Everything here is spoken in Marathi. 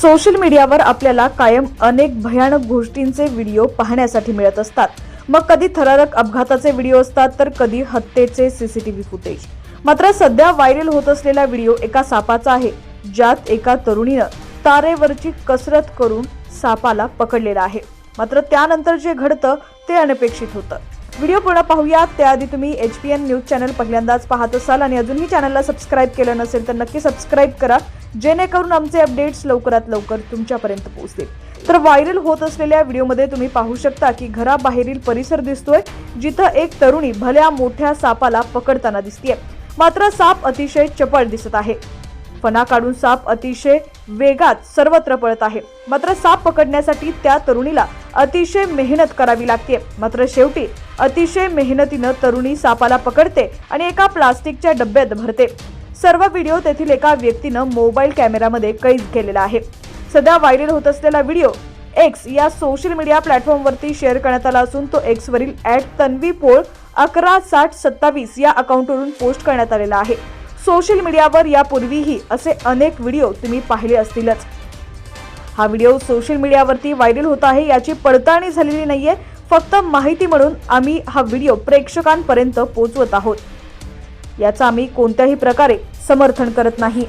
सोशल मीडियावर आपल्याला कायम अनेक भयानक गोष्टींचे व्हिडिओ पाहण्यासाठी मिळत असतात. मग कधी थरारक अपघाताचे व्हिडिओ असतात तर कधी हत्येचे सीसीटीव्ही फुटेज मात्र सध्या व्हायरल होत असलेला व्हिडिओ एका सापाचा आहे ज्यात एका तरुणीनं तारेवरची कसरत करून सापाला पकडलेला आहे. मात्र त्यानंतर जे घडतं ते अनपेक्षित होतं. व्हिडिओ पूर्ण पाहूयात. त्याआधी तुम्ही H P N news channel पहिल्यांदाच पाहत असाल आणि अजूनही चॅनलला सबस्क्राईब केलं नसेल तर नक्की सबस्क्राईब करा. जेणेकरून आमचे अपडेट्स लवकरात लवकर तुमच्यापर्यंत पोहोचतील. तर व्हायरल होत असलेल्या व्हिडिओमध्ये तुम्ही पाहू शकता की घराबाहेरील परिसर दिसतोय जिथं एक तरुणी भल्या मोठ्या सापाला पकडताना दिसतीये. मात्र साप अतिशय चपळ दिसत आहे. फणा काढून साप अतिशय वेगात सर्वत्र पळत आहे. मात्र साप पकडण्यासाठी त्या तरुणीला अतिशय मेहनत करावी लागते मात्र शेवटी अतिशय मेहनतीनं तरुणी सापाला पकडते आणि एका प्लास्टिकच्या डब्यात भरते. सर्व व्हिडिओ तेथील एका व्यक्तीनं मोबाईल कॅमेरामध्ये कैद केलेला आहे. सध्या व्हायरल होत असलेला व्हिडिओ एक्स या सोशल मीडिया प्लॅटफॉर्मवरती शेअर करण्यात आला असून तो एक्सवरील ॲट तन्वी पोळ अकरा साठ सत्तावीस या अकाउंटवरून पोस्ट करण्यात आलेला आहे. सोशल मीडियावर यापूर्वीही असे अनेक व्हिडिओ तुम्ही पाहिले असतीलच. हा व्हिडिओ सोशल मीडियावरती व्हायरल होत आहे याची पडताळणी झालेली नाहीये. फक्त माहिती म्हणून आम्ही हा व्हिडिओ प्रेक्षकांपर्यंत पोहोचवत आहोत. याचं आम्ही कोणत्याही प्रकारे समर्थन करत नाही.